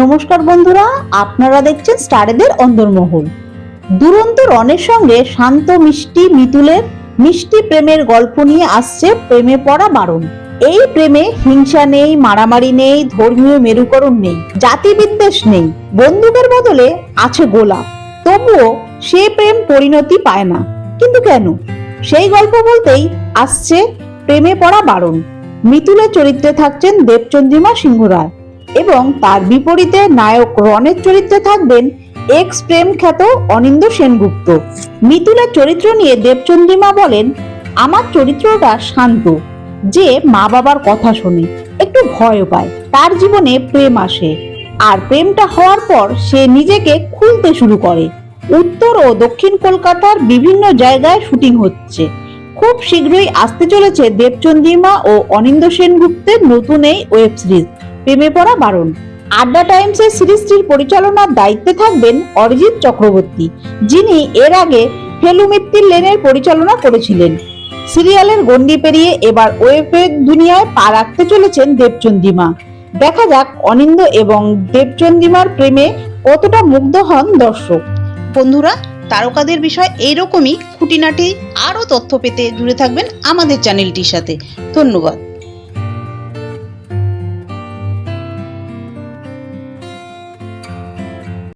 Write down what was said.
নমস্কার বন্ধুরা, আপনারা দেখছেন স্টারেদের অন্দরমহল দুরন্ত রনের সঙ্গে শান্ত, মিষ্টি মিতুলের মিষ্টি প্রেমের গল্প নিয়ে আসছে প্রেমে পড়া বারণ। এই প্রেমে হিংসা নেই, মারামারি নেই, ধর্মীয় মেরুকরণ নেই জাতি বিদ্বেষ নেই বন্দুকের বদলে আছে গোলাপ তবুও সে প্রেম পরিণতি পায় না। কিন্তু কেন? সেই গল্প বলতেই আসছে প্রেমে পড়া বারণ। মিতুলের চরিত্রে থাকছেন দেবচন্দ্রিমা সিংহ রায় এবং তার বিপরীতে নায়ক রনের চরিত্রে থাকবেন এক্স প্রেম খ্যাত অনিন্দ সেনগুপ্ত। মিতুলের চরিত্র নিয়ে দেবচন্দ্রিমা বলেন, আমার চরিত্রটা শান্ত, যে মা বাবার কথা শোনে, একটু ভয় পায়, তার জীবনে প্রেম আসে। আর প্রেমটা হওয়ার পর সে নিজেকে খুলতে শুরু করে। উত্তর ও দক্ষিণ কলকাতার বিভিন্ন জায়গায় শুটিং হচ্ছে। খুব শীঘ্রই আসতে চলেছে দেবচন্দ্রিমা ও অনিন্দ সেনগুপ্তের নতুন এই ওয়েব সিরিজ। প্রেমে পড়া বারণ। আড্ডা টাইমসের সিরিজটির পরিচালনার দায়িত্বে থাকবেন অরিজিৎ চক্রবর্তী, যিনি এর আগে ফেলুমিত্তির লেনের পরিচালনা করেছিলেন। সিরিয়ালের গণ্ডি পেরিয়ে এবার ওয়েবের দুনিয়ায় পা রাখতে চলেছেন দেবচন্দ্রিমা। দেখা যাক অনিন্দ এবং দেবচন্দ্রিমার প্রেমে কতটা মুগ্ধ হন দর্শক। বন্ধুরা, তারকাদের বিষয় এইরকমই। খুঁটিনাটি আরও তথ্য পেতে জুড়ে থাকবেন আমাদের চ্যানেলটির সাথে। ধন্যবাদ।